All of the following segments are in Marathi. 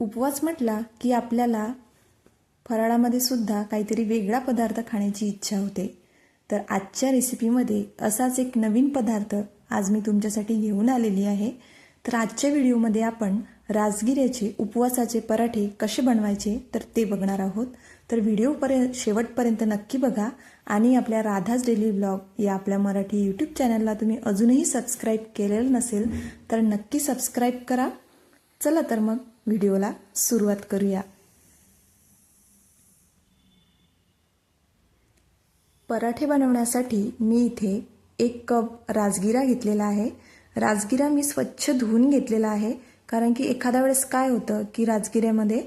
उपवास म्हटला की आपल्याला फराळामध्ये सुद्धा काहीतरी वेगळा पदार्थ खाण्याची इच्छा होते. तर आजच्या रेसिपीमध्ये असाच एक नवीन पदार्थ आज मी तुमच्यासाठी घेऊन आलेली आहे. तर आजच्या व्हिडिओमध्ये आपण राजगिऱ्याचे उपवासाचे पराठे कसे बनवायचे तर ते बघणार आहोत. तर व्हिडिओपर्यंत शेवटपर्यंत नक्की बघा आणि आपल्या राधाज डेली ब्लॉग या आपल्या मराठी यूट्यूब चॅनलला तुम्ही अजूनही सबस्क्राईब केलेलं नसेल तर नक्की सबस्क्राईब करा. चला तर मग व्हिडिओला सुरुवात करूया. पराठे बनवण्यासाठी मी इथे एक कप राजगिरा घेतलेला आहे. राजगिरा मी स्वच्छ धुवून घेतलेला आहे कारण की एखाद्या वेळेस काय होतं की राजगिऱ्यामध्ये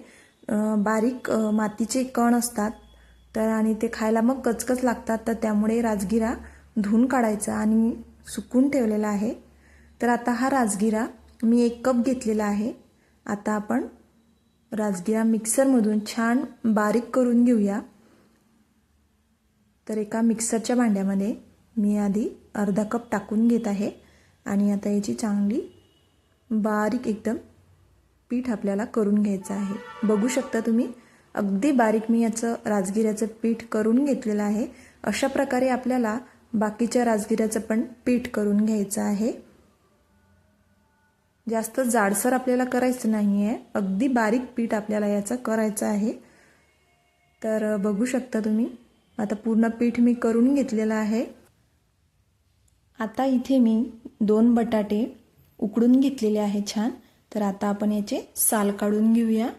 बारीक मातीचे कण असतात तर आणि ते खायला मग कचकच लागतात तर त्यामुळे राजगिरा धुवून काढायचा आणि सुकून ठेवलेला आहे. तर आता हा राजगिरा मी एक कप घेतलेला आहे. आता आपण राजगिरा मिक्सरमधून छान बारीक करून घेऊया. तर एका मिक्सरच्या भांड्यामध्ये मी आधी अर्धा कप टाकून घेत आहे आणि आता याची चांगली बारीक एकदम पीठ आपल्याला करून घ्यायचं आहे. बघू शकता तुम्ही अगदी बारीक मी याचं राजगिऱ्याचं पीठ करून घेतलेलं आहे. अशा प्रकारे आपल्याला बाकीच्या राजगिऱ्याचं पण पीठ करून घ्यायचं आहे. जास्त जाडसर आपल्याला करायचं नाही आहे अगदी बारीक पीठ आपल्याला याचं करायचं आहे. तर बघू शकता तुम्ही. आता पूर्ण पीठ मी करून घेतलेलं आहे. आता इथे मी दोन बटाटे उकडून घेतलेले आहे छान. तर आता आपण याचे साल काढून घेऊया.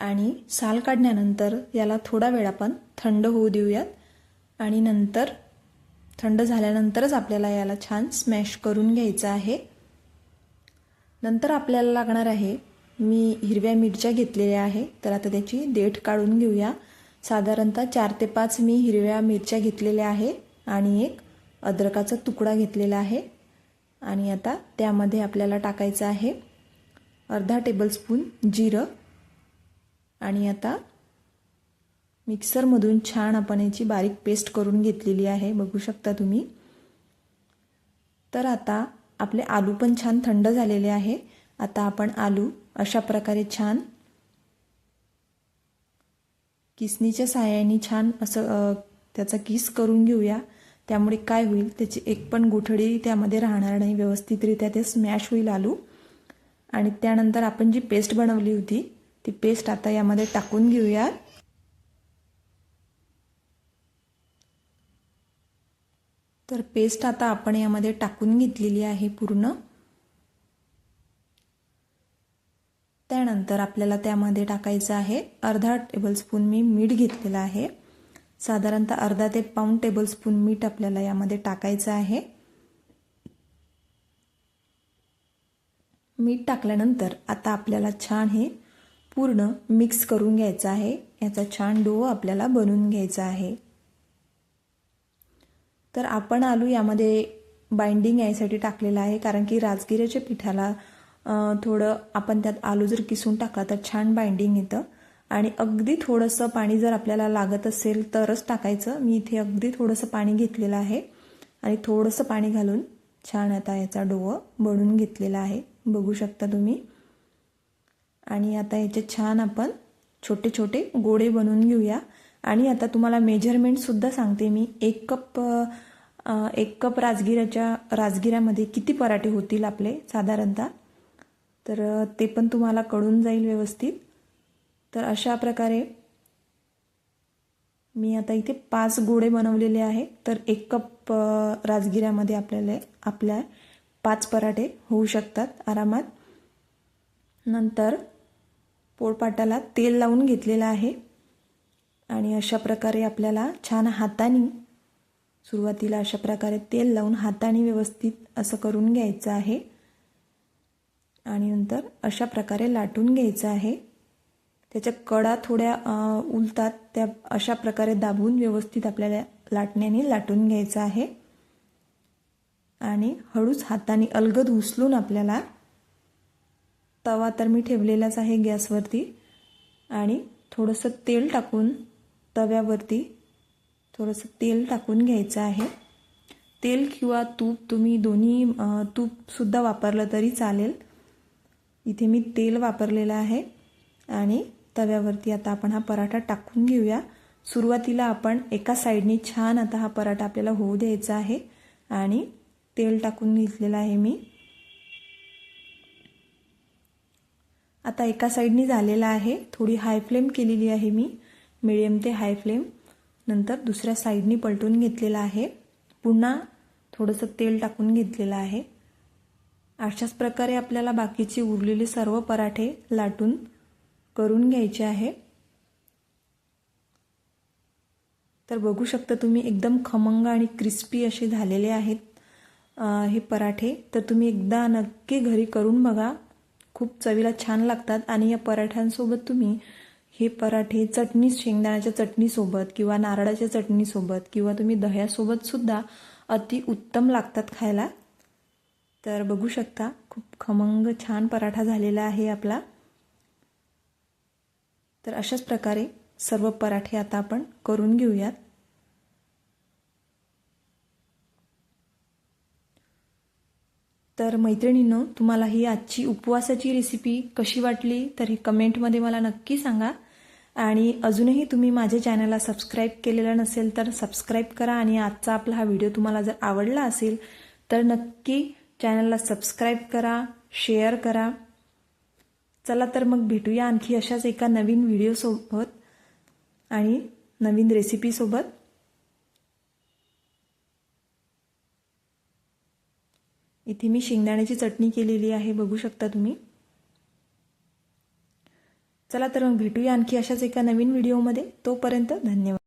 आणि साल काढल्यानंतर याला थोडा वेळ आपण थंड होऊ देऊयात. आणि नंतर थंड झाल्यानंतरच आपल्याला याला छान स्मॅश करून घ्यायचं आहे. नंतर आपल्याला लागणार आहे मी हिरव्या मिरच्या घेतलेल्या आहे. तर आता त्याची देठ काढून घेऊया. साधारणतः चार ते पाच मी हिरव्या मिरच्या घेतलेल्या आहे आणि एक अद्रकाचा तुकडा घेतलेला आहे. आणि आता त्यामध्ये आपल्याला टाकायचं आहे अर्धा टेबलस्पून जिरं. आणि आता मिक्सरमधून छान आपण याची बारीक पेस्ट करून घेतलेली आहे. बघू शकता तुम्ही. तर आता आपले आलू पण छान थंड झालेले आहे. आता आपण आलू अशा प्रकारे छान किसनीच्या सहाय्याने छान असं त्याचा किस करून घेऊया. त्यामुळे काय होईल त्याची एक पण गुठळी त्यामध्ये राहणार नाही. व्यवस्थितरित्या ते स्मॅश होईल आलू. आणि त्यानंतर आपण जी पेस्ट बनवली होती ती पेस्ट आता यामध्ये टाकून घेऊया तर पेस्ट आता आपण यामध्ये टाकून घेतलेली आहे पूर्ण. त्यानंतर आपल्याला त्यामध्ये टाकायचं आहे अर्धा टेबलस्पून मी मीठ घेतलेलं आहे. साधारणतः अर्धा ते पाऊण टेबलस्पून मीठ आपल्याला यामध्ये टाकायचं आहे. मीठ टाकल्यानंतर आता आपल्याला छान हे पूर्ण मिक्स करून घ्यायचं आहे. याचा छान डो आपल्याला बनवून घ्यायचा आहे. तर आपण आलू यामध्ये बाइंडिंग यासाठी टाकलेला आहे कारण की राजगिऱ्याच्या पिठाला थोडं आपण त्यात आलू जर किसून टाकला तर छान बाइंडिंग येतं. आणि अगदी थोडंसं पाणी जर आपल्याला लागत असेल तरच टाकायचं. मी इथे अगदी थोडंसं पाणी घेतलेलं आहे. आणि थोडंसं पाणी घालून छान आता याचा डोवं बनवून घेतलेला आहे. बघू शकता तुम्ही. आणि आता याचे छान आपण छोटे छोटे गोळे बनवून घेऊया. आणि आता तुम्हाला मेजरमेंटसुद्धा सांगते मी. एक कप एक कप राजगिराच्या राजगिऱ्यामध्ये किती पराठे होतील आपले साधारणतः? तर ते पण तुम्हाला कळून जाईल व्यवस्थित. तर अशा प्रकारे मी आता इथे पाच गोळे बनवलेले आहे. तर एक कप राजगिऱ्यामध्ये आपल्याला आपल्या पाच पराठे होऊ शकतात आरामात. नंतर पोळपाटाला तेल लावून घेतलेलं आहे. आणि अशा प्रकारे आपल्याला छान हाताने सुरुवातीला अशा प्रकारे तेल लावून हाताने व्यवस्थित असं करून घ्यायचं आहे. आणि नंतर अशा प्रकारे लाटून घ्यायचं आहे. त्याच्या कडा थोड्या उलतात त्या अशा प्रकारे दाबून व्यवस्थित आपल्याला लाटण्याने लाटून घ्यायचं आहे. आणि हळूच हाताने अलगद उचलून आपल्याला तवा तर मी ठेवलेलाच आहे गॅसवरती. आणि थोडंसं तेल टाकून तव्यावरती थोडंसं तेल टाकून घ्यायचं आहे. तेल किंवा तूप तुम्ही दोन्ही तूपसुद्धा वापरलं तरी चालेल. इथे मी तेल वापरलेलं आहे आणि तव्यावरती आता आपण हा पराठा टाकून घेऊया. सुरुवातीला आपण एका साईडनी छान आता हा पराठा आपल्याला होऊ द्यायचा आहे आणि तेल टाकून घेतलेलं आहे मी. आता एका साईडनी झालेला आहे. थोडी हाय फ्लेम केलेली आहे मी. मिडियम ते हाय फ्लेम. नंतर दुसऱ्या साईडनी पलटून घेतलेला आहे. पुन्हा थोडंसं तेल टाकून घेतलेलं आहे. अशाच प्रकारे आपल्याला बाकीचे उरलेले सर्व पराठे लाटून करून घ्यायचे आहे. तर बघू शकता तुम्ही एकदम खमंग आणि क्रिस्पी असे झालेले आहेत हे पराठे. तर तुम्ही एकदा नक्की घरी करून बघा. खूप चवीला छान लागतात आणि या पराठ्यांसोबत तुम्ही हे पराठे चटणी शेंगदाण्याच्या चटणीसोबत किंवा नारळाच्या चटणीसोबत किंवा तुम्ही दह्यासोबत सुद्धा अति उत्तम लागतात खायला. तर बघू शकता खूप खमंग छान पराठा झालेला आहे आपला. तर अशाच प्रकारे सर्व पराठे आता आपण करून घेऊयात. तर मैत्रिणींनो तुम्हाला ही आजची उपवासाची रेसिपी कशी वाटली? तर ही कमेंटमध्ये मला नक्की सांगा. आणि अजूनही तुम्ही माझ्या चॅनलला सबस्क्राईब केलेलं नसेल तर सबस्क्राईब करा आणि आजचा आपला हा व्हिडिओ तुम्हाला जर आवडला असेल तर नक्की चॅनलला सबस्क्राईब करा शेअर करा. चला तर मग भेटूया आणखी अशाच एका नवीन व्हिडिओसोबत आणि नवीन रेसिपीसोबत इथे मी शेंगदाण्याची चटणी केलेली आहे बघू शकता तुम्ही. चला तर मग भेटूया आणखी अशाच एका नवीन व्हिडिओमध्ये. तोपर्यंत धन्यवाद.